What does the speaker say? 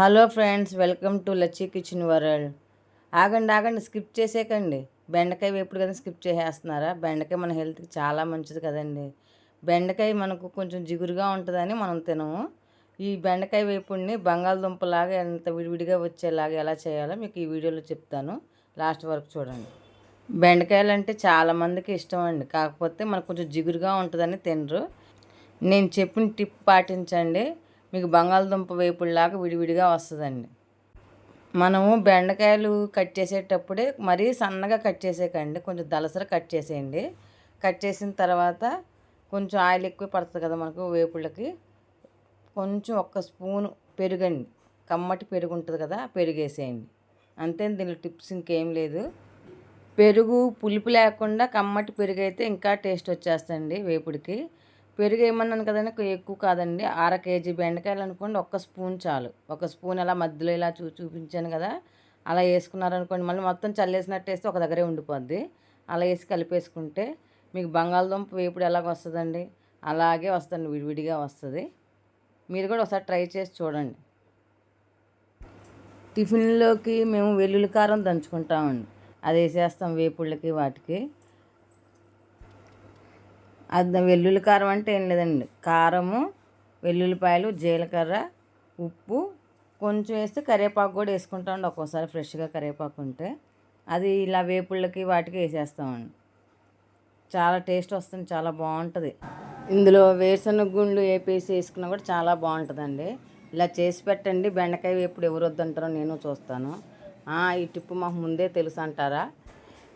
Hello friends welcome to Lacchi kitchen world. ఆగండి ఆగండి skip చేసేకండి. బెండకాయ వేపుడు కదా స్కిప్ చేసేస్తున్నారా? బెండకాయ మన హెల్త్కి చాలా మంచిది కదండి. బెండకాయ మనకు కొంచెం జిగురుగా ఉంటుందని మనం తినము. ఈ బెండకాయ వేపుడిని బంగాళదుంపలాగా ఎంత విడివిడిగా వచ్చేలాగా ఎలా చేయాలో మీకు ఈ వీడియోలో చెప్తాను. లాస్ట్ వరకు చూడండి. బెండకాయలు అంటే చాలామందికి ఇష్టం అండి. కాకపోతే మనకు కొంచెం జిగురుగా ఉంటుందని తినరు. నేను చెప్పిన టిప్ పాటించండి. మీకు బంగాళదుంప వేపుడులాగా విడివిడిగా వస్తుందండి. మనము బెండకాయలు కట్ చేసేటప్పుడే మరీ సన్నగా కట్ చేసేకండి. కొంచెం దలసర కట్ చేసేయండి. కట్ చేసిన తర్వాత కొంచెం ఆయిల్ ఎక్కువ పడుతుంది కదా మనకు వేపుళ్ళకి. కొంచెం ఒక్క స్పూను పెరుగండి. కమ్మటి పెరుగు ఉంటుంది కదా పెరుగేసేయండి. అంతే దీనిలో టిప్స్ ఇంకేం లేదు. పెరుగు పులుపు లేకుండా కమ్మటి పెరుగు అయితే ఇంకా టేస్ట్ వచ్చేస్తుంది వేపుడికి. పెరుగు ఏమన్నాను కదండి ఎక్కువ కాదండి. అర కేజీ బెండకాయలు అనుకోండి ఒక్క స్పూన్ చాలు. ఒక స్పూన్ అలా మధ్యలో ఇలా చూ చూపించాను కదా అలా వేసుకున్నారనుకోండి మళ్ళీ మొత్తం చల్లేసినట్టు వేస్తే ఒక దగ్గరే ఉండిపోద్ది. అలా వేసి కలిపేసుకుంటే మీకు బంగాళదుంప వేపుడు ఎలాగ వస్తుందండి? అలాగే వస్తుంది విడివిడిగా వస్తుంది. మీరు కూడా ఒకసారి ట్రై చేసి చూడండి. టిఫిన్లోకి మేము వెల్లుల్లి కారం దంచుకుంటామండి. అది వేసేస్తాం వేపుళ్ళకి వాటికి. అది వెల్లుల్లి కారం అంటే ఏం లేదండి. కారము వెల్లుల్లిపాయలు జీలకర్ర ఉప్పు కొంచెం వేస్తే కరివేపాకు కూడా వేసుకుంటామండి. ఒక్కోసారి ఫ్రెష్గా కరివేపాకు ఉంటే. అది ఇలా వేపుళ్ళకి వాటికి వేసేస్తామండి. చాలా టేస్ట్ వస్తుంది చాలా బాగుంటుంది. ఇందులో వేరుశనగ గుండ్లు వేపేసి వేసుకున్నా కూడా చాలా బాగుంటుందండి. ఇలా చేసి పెట్టండి. బెండకాయ వేపుడు ఎవరు వద్దంటారో నేను చూస్తాను. ఈ టిప్పు మాకు ముందే తెలుసు అంటారా?